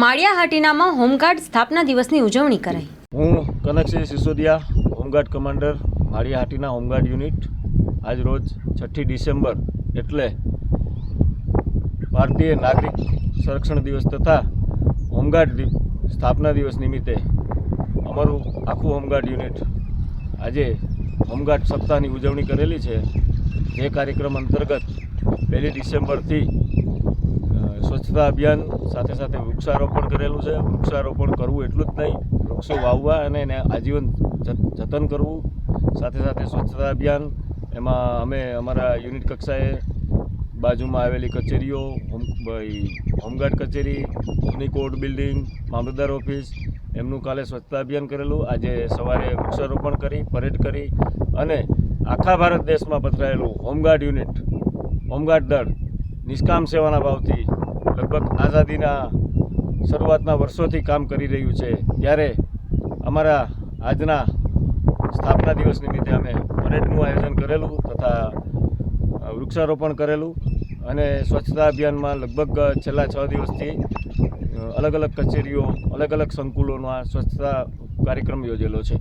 માળિયા હાટીનામાં home guard સ્થાપના દિવસની ઉજવણી કરાઈ. હું Kanaksinh Sisodiya, home guard commander Maliya Hatina home guard unit. આજ રોજ છઠ્ઠી ડિસેમ્બર એટલે ભારતીય નાગરિક સંરક્ષણ દિવસ તથા હોમગાર્ડ સ્થાપના દિવસ નિમિત્તે અમારું આખું હોમગાર્ડ યુનિટ આજે હોમગાર્ડ સપ્તાહની ઉજવણી કરેલી છે. જે કાર્યક્રમ અંતર્ગત પહેલી ડિસેમ્બરથી સ્વચ્છતા અભિયાન સાથે સાથે વૃક્ષારોપણ કરેલું છે. વૃક્ષારોપણ કરવું એટલું જ નહીં, વૃક્ષો વાવવા અને એને આજીવન જત- જતન કરવું. સાથે સાથે સ્વચ્છતા અભિયાન, એમાં અમે અમારા યુનિટ કક્ષાએ બાજુમાં આવેલી કચેરીઓ હોમગાર્ડ કચેરી જૂની કોર્ટ બિલ્ડિંગ, મામલતદાર ઓફિસ, એમનું કાલે સ્વચ્છતા અભિયાન કરેલું. આજે સવારે વૃક્ષારોપણ કરી, પરેડ કરી અને આખા ભારત દેશમાં પથરાયેલું હોમગાર્ડ યુનિટ, હોમગાર્ડ દળ, નિષ્કામ સેવાના ભાવથી લગભગ આઝાદીના શરૂઆતના વર્ષોથી કામ કરી રહ્યું છે. ત્યારે અમારા આજના સ્થાપના દિવસ નિમિત્તે અમે પરેડનું આયોજન કરેલું તથા વૃક્ષારોપણ કરેલું અને સ્વચ્છતા અભિયાનમાં લગભગ છેલ્લા છ દિવસથી અલગ અલગ કચેરીઓ, અલગ અલગ સંકુલોમાં સ્વચ્છતા કાર્યક્રમ યોજેલો છે.